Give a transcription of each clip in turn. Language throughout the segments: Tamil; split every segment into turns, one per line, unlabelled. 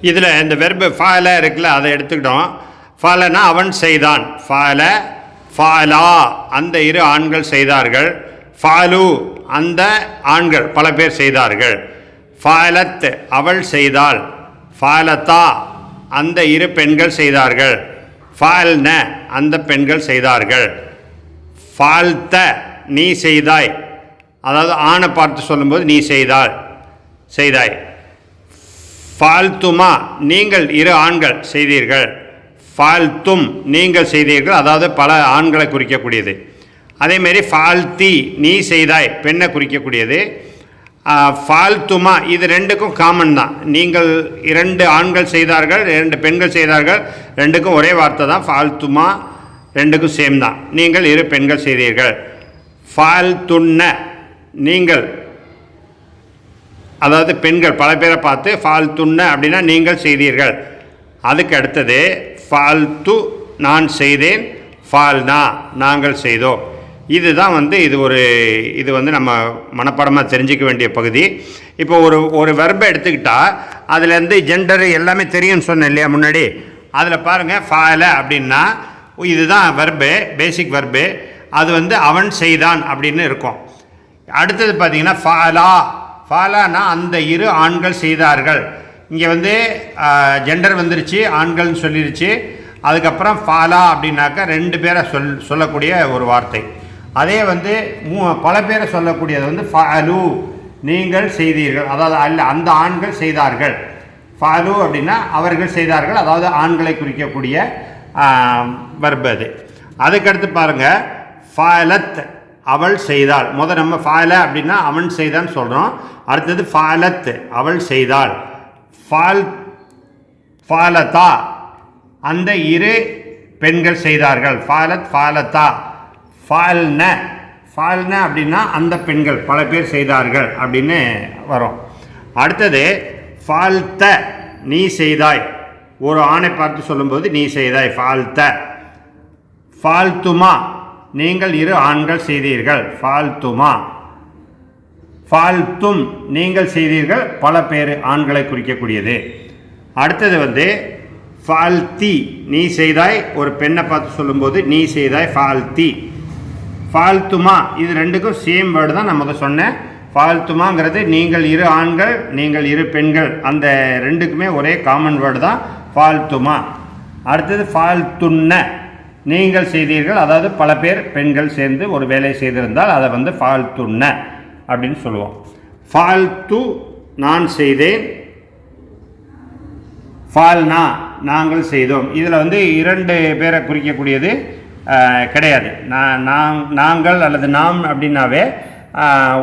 இதில் இந்த வெர்பு ஃபால இருக்குல்ல அதை எடுத்துக்கிட்டோம். ஃபாலனா அவன் செய்தான். ஃபால ஃபாலா அந்த இரு ஆண்கள் செய்தார்கள். ஃபாலு அந்த ஆண்கள் பல பேர் செய்தார்கள். ஃபாலத் அவள் செய்தாள். ஃபாலத்தா அந்த இரு பெண்கள் செய்தார்கள். ஃபால்ன அந்த பெண்கள் செய்தார்கள். ஃபால்த்த நீ செய்தாய். அதாவது ஆணை பார்த்து சொல்லும்போது நீ செய்தாள் செய்தாய். ஃபால்துமா நீங்கள் இரு ஆண்கள் செய்தீர்கள். ஃபால்தும் நீங்கள் செய்தீர்கள் அதாவது பல ஆண்களை குறிக்கக்கூடியது. அதேமாரி ஃபால்தி நீ செய்தாய் பெண்ணை குறிக்கக்கூடியது. ஃபால்துமா இது ரெண்டுக்கும் காமன் தான். நீங்கள் இரண்டு ஆண்கள் செய்தார்கள் இரண்டு பெண்கள் செய்தார்கள் ரெண்டுக்கும் ஒரே வார்த்தை தான் ஃபால்துமா ரெண்டுக்கும் சேம் தான். நீங்கள் இரு பெண்கள் செய்தீர்கள். ஃபால்துன்ன நீங்கள் அதாவது பெண்கள் பல பேரை பார்த்து ஃபால்துன்ன அப்படின்னா நீங்கள் செய்தீர்கள். அதுக்கு அடுத்தது ஃபால்து நான் செய்தேன் ஃபால்னா நாங்கள் செய்தோம். இதுதான் வந்து இது ஒரு இது வந்து நம்ம மனப்பாடமாக தெரிஞ்சிக்க வேண்டிய பகுதி. இப்போ ஒரு ஒரு வெர்பை எடுத்துக்கிட்டால் அதுலேருந்து ஜெண்டர் எல்லாமே தெரியும்னு சொன்னேன் இல்லையா முன்னாடி? அதில் பாருங்கள் ஃபால அப்படின்னா இதுதான் வெர்பு பேசிக் வெர்பு அது வந்து அவன் செய்தான் அப்படின்னு இருக்கும். அடுத்தது பார்த்திங்கன்னா ஃபாலா ஃபாலானா அந்த இரு ஆண்கள் செய்தார்கள். இங்கே வந்து ஜெண்டர் வந்துருச்சு ஆண்கள்னு சொல்லிருச்சு. அதுக்கப்புறம் ஃபாலா அப்படின்னாக்கா ரெண்டு பேரை சொல் சொல்லக்கூடிய ஒரு வார்த்தை. அதே வந்து மூ பல பேரை சொல்லக்கூடியது வந்து ஃபாலு நீங்கள் செய்தீர்கள். அதாவது அல்ல அந்த ஆண்கள் செய்தார்கள். ஃபாலு அப்படின்னா அவர்கள் செய்தார்கள் அதாவது ஆண்களை குறிக்கக்கூடிய வர்பது அது. அதுக்கடுத்து பாருங்கள் ஃபாலத். அவள் செய்தாள். முத நம்ம ஃபால அப்படின்னா அவன் செய்தான்னு சொல்கிறோம் அடுத்தது ஃபாலத் அவள் செய்தாள். ஃபால் ஃபாலத்தா அந்த இரு பெண்கள் செய்தார்கள். ஃபாலத் ஃபாலத்தா ஃபால்ன ஃபால்ன அப்படின்னா அந்த பெண்கள் பல பேர் செய்தார்கள் அப்படின்னு வரும். அடுத்தது ஃபால்த்த நீ செய்தாய். ஒரு ஆணை பார்த்து சொல்லும்போது நீ செய்தாய். ஃபால்த்த. ஃபால்துமா நீங்கள் இரு ஆண்கள் செய்தீர்கள். ஃபால்துமா. ஃபால்தும் நீங்கள் செய்தீர்கள். பல பேர் ஆண்களை குறிக்கக்கூடியது. அடுத்தது வந்து ஃபால்தி நீ செய்தாய். ஒரு பெண்ணை பார்த்து சொல்லும்போது நீ செய்தாய் ஃபால்தி. ஃபால்துமா இது ரெண்டுக்கும் சேம் வேர்டு தான் நமக்கு சொன்னேன். ஃபால்துமாங்கிறது நீங்கள் இரு ஆண்கள் நீங்கள் இரு பெண்கள். அந்த ரெண்டுக்குமே ஒரே காமன் வேர்டு தான். ஃபால்துமா. அடுத்தது ஃபால்துன்ன. நீங்கள் செய்தீர்கள். அதாவது பல பேர் பெண்கள் சேர்ந்து ஒரு வேலை செய்திருந்தால் அதை வந்து ஃபால்துன்ன அப்படின்னு சொல்லுவோம். ஃபால்து நான் செய்தேன். ஃபால்னா நாங்கள் செய்தோம். இதில் வந்து இரண்டு பேரை குறிக்கக்கூடியது கிடையாது. நான் நாங்கள் அல்லது நாம் அப்படின்னாவே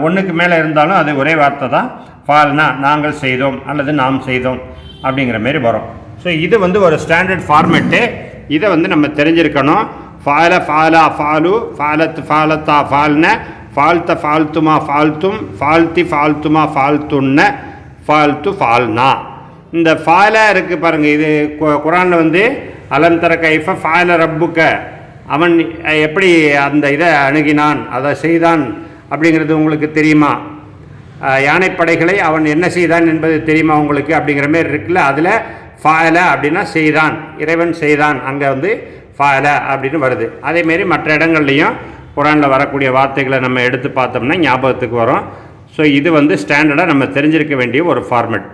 ஒன்றுக்கு மேலே இருந்தாலும் அது ஒரே வார்த்தை தான். ஃபால்னா நாங்கள் செய்தோம் அல்லது நாம் செய்தோம் அப்படிங்கிற மாரி வரும். ஸோ இது வந்து ஒரு ஸ்டாண்டர்ட் ஃபார்மெட்டு. இதை வந்து நம்ம தெரிஞ்சிருக்கணும். ஃபால ஃபாலா ஃபாலு ஃபாலத் ஃபாலத்தா ஃபால்ன ஃபால்த்த ஃபால்த்துமா ஃபால்த்தும் ஃபால்த்தி ஃபால்த்துமா ஃபால்த்துன்ன ஃபால்த்து ஃபால்னா. இந்த ஃபால இருக்குது பாருங்கள் இது கு- குரானில் வந்து அலந்தர கைஃப ஃபால ரப்புக்க. அவன் எப்படி அந்த இதை அணுகினான் அதை செய்தான் அப்படிங்கிறது உங்களுக்கு தெரியுமா? யானைப்படைகளை அவன் என்ன செய்தான் என்பது தெரியுமா உங்களுக்கு அப்படிங்கிற மாதிரி இருக்குல்ல? அதில் ஃபாயல அப்படின்னா செய்தான் இறைவன் செய்தான் அங்கே வந்து ஃபாயல அப்படின்னு வருது. அதேமாரி மற்ற இடங்கள்லையும் குரானில் வரக்கூடிய வார்த்தைகளை நம்ம எடுத்து பார்த்தோம்னா ஞாபகத்துக்கு வரும். ஸோ இது வந்து ஸ்டாண்டர்டாக நம்ம தெரிஞ்சிருக்க வேண்டிய ஒரு ஃபார்மெட்